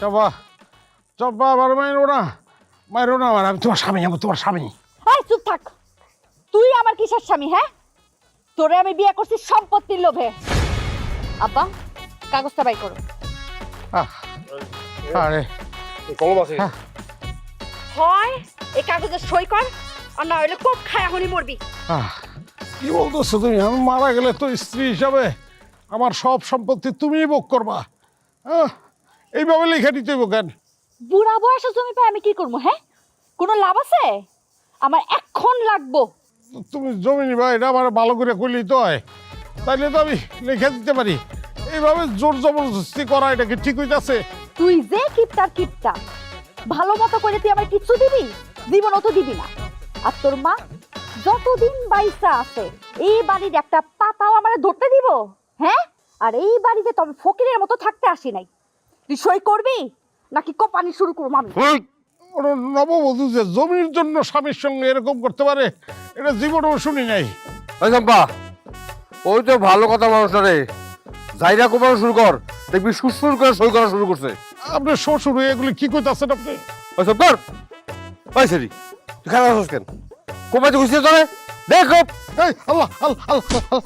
চম্পা চম্পা আবার আমার আমি তোমার স্বামী, আমি তোমার স্বামী। চুপ থাক। তুই আমার কিসের স্বামী হ্যাঁ? তোরে আমি বিয়ে করছি সম্পত্তির লোভে। আব্বা কাগজটা বাই করো। আহ, আরে। কলম আছে। হ্যাঁ। হয় এই কাগজে সই কর আর না হলে কোপ খায় এখনই মরবি। আহ, কি বলতেছো তুমি? আমি মারা গেলে তো স্ত্রী হিসাবে আমার সব সম্পত্তি তুমিই ভোগ করবা। আহ, এইভাবে লিখে নিতে হইব কেন? বুড়া বয়সে জমি পাই আমি কি করব হ্যাঁ? কোনো লাভ আছে? আমার এখন লাগবো। তুমি জমি নিবা এটা আমার ভালো করে করলেই তো হয়। তাইলে তো আমি লিখে দিতে পারি। এইভাবে জোর জবরদস্তি করা এটা কি ঠিক হইতাছে? তুই যে কিপটার কিপটা ভালো মতো করে তুই আমার কিচ্ছু দিবি? জীবনও তো দিবি না। আর তোর মা যতদিন বাইসা আছে এই বাড়ির একটা পাতাও আমার ধরতে দিব হ্যাঁ? আর এই বাড়িতে তবে ফকিরের মতো থাকতে আসি নাই। তুই সই করবি নাকি কোপানি শুরু করব আমি? ওর নববধূ যে জমির জন্য স্বামীর সঙ্গে এরকম করতে পারে এটা জীবনেও শুনি নাই। ওই চম্পা ওই তো ভালো কথা মানুষটা রে। জাইরা কোপানো শুরু কর দেখবি সুরসুর করে সই করা শুরু করছে। আপনার শ্বশুর এগুলি কি কইতাছেন আপনি? ওই কর ওই সেরি তুই খারাপ কেন? কোপাইতে খুঁজছিস তোরে দেখ। আল্লাহ আল্লাহ আল্লাহ আল্লাহ।